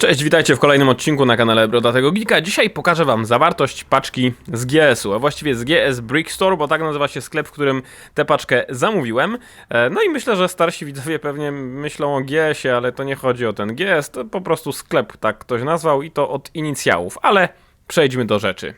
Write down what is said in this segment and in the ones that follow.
Cześć, witajcie w kolejnym odcinku na kanale Brodatego Geeka. Dzisiaj pokażę wam zawartość paczki z GS-u, a właściwie z GS Brick Store, bo tak nazywa się sklep, w którym tę paczkę zamówiłem. E, No i myślę, że starsi widzowie pewnie myślą o GS-ie, ale to nie chodzi o ten GS, to po prostu sklep tak ktoś nazwał i to od inicjałów, ale przejdźmy do rzeczy.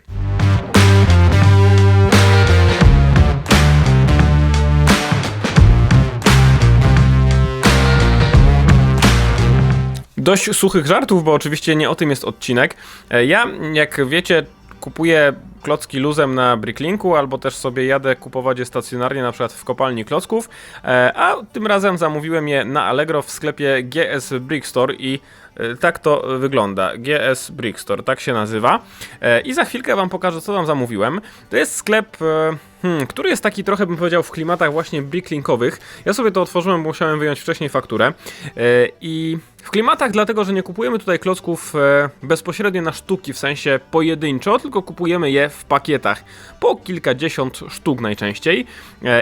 Dość suchych żartów, bo oczywiście nie o tym jest odcinek. E, Ja, jak wiecie, kupuję klocki luzem na Bricklinku, albo też sobie jadę kupować je stacjonarnie, na przykład w kopalni klocków, e, a tym razem zamówiłem je na Allegro w sklepie GS Brick Store i e, tak to wygląda. GS Brick Store, tak się nazywa. I za chwilkę wam pokażę, co tam zamówiłem. To jest sklep, hmm, który jest taki trochę, bym powiedział, w klimatach właśnie bricklinkowych. Ja sobie to otworzyłem, bo musiałem wyjąć wcześniej fakturę. E, I w klimatach, dlatego że nie kupujemy tutaj klocków e, bezpośrednio na sztuki, w sensie pojedynczo, tylko kupujemy je w pakietach, po kilkadziesiąt sztuk najczęściej.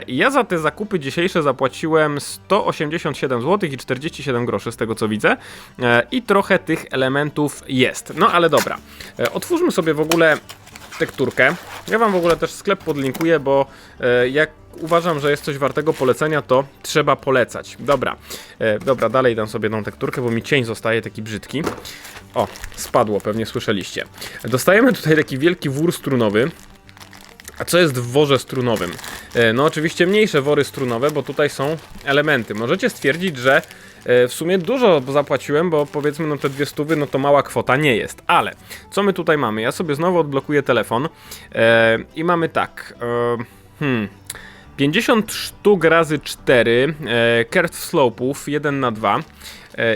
I ja za te zakupy dzisiejsze zapłaciłem 187 zł i 47 groszy z tego co widzę. E, I trochę tych elementów jest. No ale dobra, e, otwórzmy sobie w ogóle tekturkę. Ja wam w ogóle też sklep podlinkuję, bo e, jak uważam, że jest coś wartego polecenia, to trzeba polecać. Dobra, e, dobra, dalej dam sobie tą tekturkę, bo mi cień zostaje taki brzydki. O, spadło, pewnie słyszeliście. Dostajemy tutaj taki wielki wór strunowy. A co jest w worze strunowym? E, No oczywiście mniejsze wory strunowe, bo tutaj są elementy. Możecie stwierdzić, że w sumie dużo zapłaciłem, bo powiedzmy no te dwie stówy, no to mała kwota nie jest. Ale co my tutaj mamy? Ja sobie znowu odblokuję telefon e, i mamy tak. E, hmm. 50 sztuk razy 4 e, slope'ów 1 na 2 e,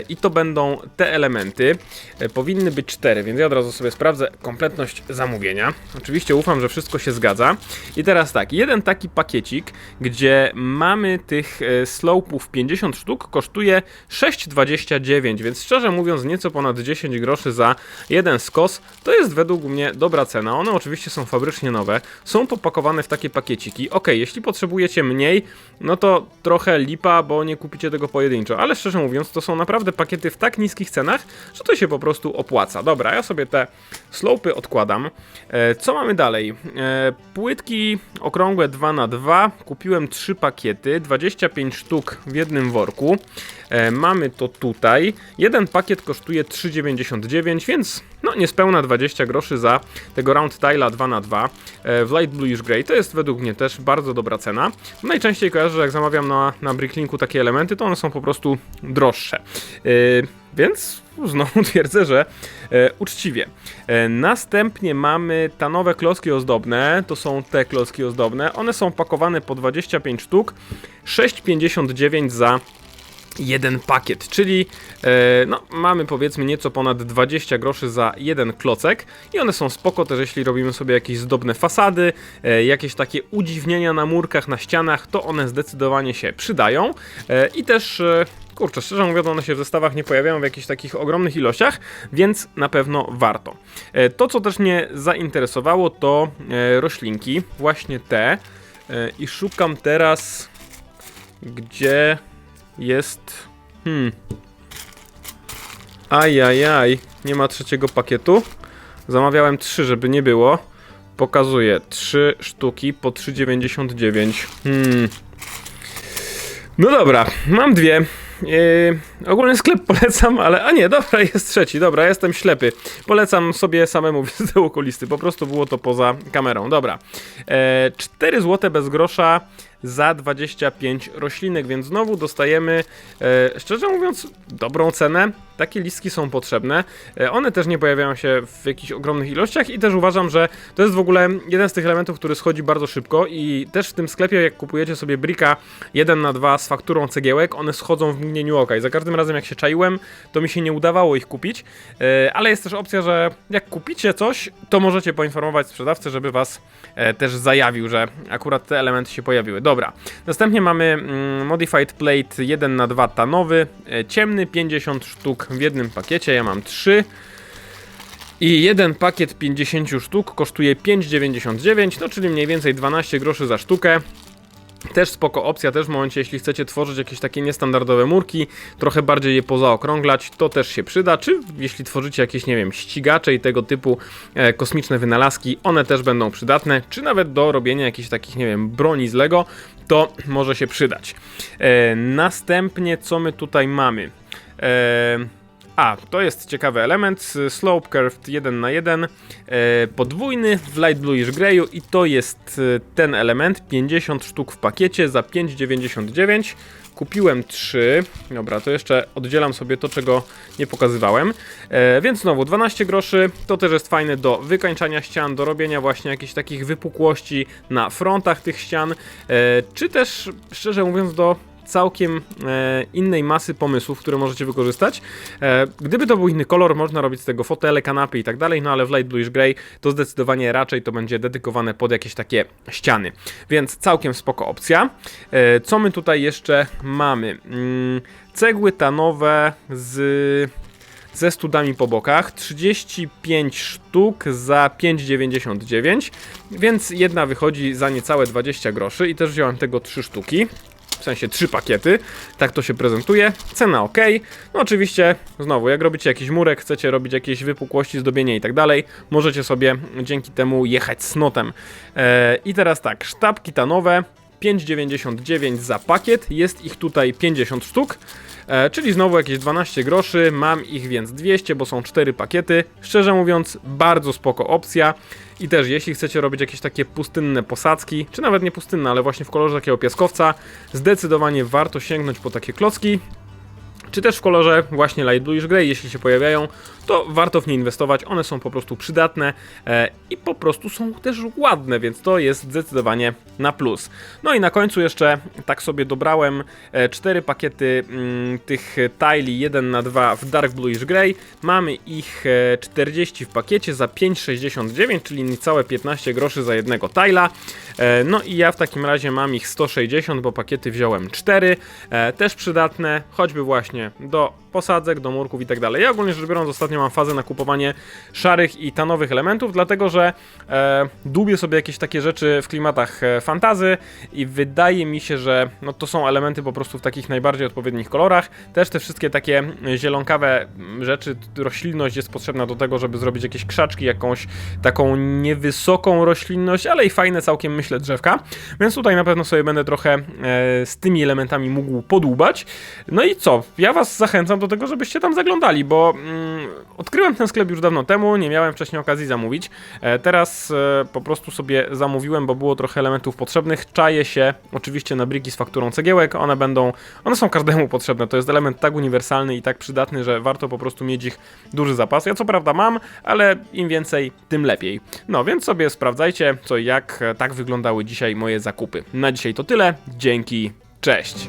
i to będą te elementy. E, powinny być 4, więc ja od razu sobie sprawdzę kompletność zamówienia. Oczywiście ufam, że wszystko się zgadza. I teraz tak, jeden taki pakiecik, gdzie mamy tych e, slope'ów 50 sztuk, kosztuje 6,29, więc szczerze mówiąc nieco ponad 10 groszy za jeden skos. To jest według mnie dobra cena. One oczywiście są fabrycznie nowe, są popakowane w takie pakieciki. Ok, jeśli potrzebujecie mniej, no to trochę lipa, bo nie kupicie tego pojedynczo, ale szczerze mówiąc, to są naprawdę pakiety w tak niskich cenach, że to się po prostu opłaca. Dobra, ja sobie te slopy odkładam. E, co mamy dalej? E, płytki okrągłe 2 na 2 kupiłem 3 pakiety, 25 sztuk w jednym worku. E, mamy to tutaj. Jeden pakiet kosztuje 3,99, więc niespełna 20 groszy za tego Round Tile'a 2 na 2 e, w Light Bluish Grey. To jest według mnie też bardzo dobra cena. Najczęściej kojarzę, że jak zamawiam na, na Bricklinku takie elementy, to one są po prostu droższe. E, więc znowu twierdzę, że e, uczciwie. E, następnie mamy tanowe klocki ozdobne. To są te klocki ozdobne. One są pakowane po 25 sztuk. 6,59 za jeden pakiet, czyli e, no, mamy powiedzmy nieco ponad 20 groszy za jeden klocek i one są spoko też jeśli robimy sobie jakieś zdobne fasady, e, jakieś takie udziwnienia na murkach, na ścianach, to one zdecydowanie się przydają e, i też e, Kurczę, szczerze mówiąc, one się w zestawach nie pojawiają w jakichś takich ogromnych ilościach, więc na pewno warto. E, To, co też mnie zainteresowało, to e, roślinki, właśnie te. E, I szukam teraz, gdzie jest. Hmm. Ajajaj, nie ma trzeciego pakietu. Zamawiałem trzy, żeby nie było. Pokazuję trzy sztuki po 3,99. Hmm. No dobra, mam dwie. Yy, ogólny sklep polecam, ale. A nie, dobra, jest trzeci, dobra, jestem ślepy. Polecam sobie samemu wizytę okulisty. Po prostu było to poza kamerą. Dobra. E, 4 zł bez grosza za 25 roślinek, więc znowu dostajemy, e, szczerze mówiąc, dobrą cenę. Takie listki są potrzebne. E, one też nie pojawiają się w jakichś ogromnych ilościach i też uważam, że to jest w ogóle jeden z tych elementów, który schodzi bardzo szybko i też w tym sklepie, jak kupujecie sobie brika 1 na 2 z fakturą cegiełek, one schodzą w mgnieniu oka i za każdym razem jak się czaiłem, to mi się nie udawało ich kupić, e, ale jest też opcja, że jak kupicie coś, to możecie poinformować sprzedawcę, żeby was e, też zajawił, że akurat te elementy się pojawiły. Dobra, następnie mamy mm, Modified Plate 1 na 2 tanowy, e, ciemny, 50 sztuk w jednym pakiecie, ja mam 3. I jeden pakiet 50 sztuk kosztuje 5,99, no czyli mniej więcej 12 groszy za sztukę. Też spoko opcja, też w momencie, jeśli chcecie tworzyć jakieś takie niestandardowe murki, trochę bardziej je pozaokrąglać, to też się przyda, czy jeśli tworzycie jakieś, nie wiem, ścigacze i tego typu e, kosmiczne wynalazki, one też będą przydatne, czy nawet do robienia jakichś takich, nie wiem, broni z Lego, to może się przydać. E, następnie, co my tutaj mamy? E, a, to jest ciekawy element, slope curved 1 na 1 e, podwójny w light bluish grayu i to jest e, ten element, 50 sztuk w pakiecie za 5,99. Kupiłem 3, dobra, to jeszcze oddzielam sobie to, czego nie pokazywałem. E, więc znowu 12 groszy, to też jest fajne do wykańczania ścian, do robienia właśnie jakichś takich wypukłości na frontach tych ścian, e, czy też, szczerze mówiąc, do całkiem e, innej masy pomysłów, które możecie wykorzystać. E, gdyby to był inny kolor, można robić z tego fotele, kanapy i tak dalej, no ale w Light Bluish Grey to zdecydowanie raczej to będzie dedykowane pod jakieś takie ściany. Więc całkiem spoko opcja. E, co my tutaj jeszcze mamy? Mm, cegły tanowe z ze studami po bokach, 35 sztuk za 5,99, więc jedna wychodzi za niecałe 20 groszy i też wziąłem tego 3 sztuki. W sensie 3 pakiety, tak to się prezentuje. Cena ok. No oczywiście, znowu, jak robicie jakiś murek, chcecie robić jakieś wypukłości, zdobienie i tak dalej, możecie sobie dzięki temu jechać z notem. Eee, I teraz tak, sztabki tanowe, 5,99 za pakiet, jest ich tutaj 50 sztuk. E, czyli znowu jakieś 12 groszy, mam ich więc 200, bo są 4 pakiety. Szczerze mówiąc, bardzo spoko opcja. I też jeśli chcecie robić jakieś takie pustynne posadzki, czy nawet nie pustynne, ale właśnie w kolorze takiego piaskowca, zdecydowanie warto sięgnąć po takie klocki. Czy też w kolorze właśnie Light Bluish Grey, jeśli się pojawiają, to warto w nie inwestować. One są po prostu przydatne e, i po prostu są też ładne, więc to jest zdecydowanie na plus. No i na końcu jeszcze tak sobie dobrałem e, cztery pakiety mm, tych tile 1 na 2 w Dark Bluish Grey. Mamy ich e, 40 w pakiecie za 5,69, czyli niecałe 15 groszy za jednego tile'a. E, no i ja w takim razie mam ich 160, bo pakiety wziąłem 4. E, też przydatne, choćby właśnie do posadzek, do murków i tak dalej. Ja ogólnie rzecz biorąc ostatnio mam fazę na kupowanie szarych i tanowych elementów, dlatego że e, dłubię sobie jakieś takie rzeczy w klimatach e, fantazy i wydaje mi się, że no, to są elementy po prostu w takich najbardziej odpowiednich kolorach. Też te wszystkie takie zielonkawe rzeczy, roślinność jest potrzebna do tego, żeby zrobić jakieś krzaczki, jakąś taką niewysoką roślinność, ale i fajne całkiem myślę drzewka. Więc tutaj na pewno sobie będę trochę e, z tymi elementami mógł podłubać. No i co? Ja was zachęcam do tego, żebyście tam zaglądali, bo mm, odkryłem ten sklep już dawno temu, nie miałem wcześniej okazji zamówić. E, teraz e, po prostu sobie zamówiłem, bo było trochę elementów potrzebnych. Czaję się oczywiście na briki z fakturą cegiełek, one będą, one są każdemu potrzebne. To jest element tak uniwersalny i tak przydatny, że warto po prostu mieć ich duży zapas. Ja co prawda mam, ale im więcej, tym lepiej. No więc sobie sprawdzajcie, co i jak e, tak wyglądały dzisiaj moje zakupy. Na dzisiaj to tyle. Dzięki, cześć.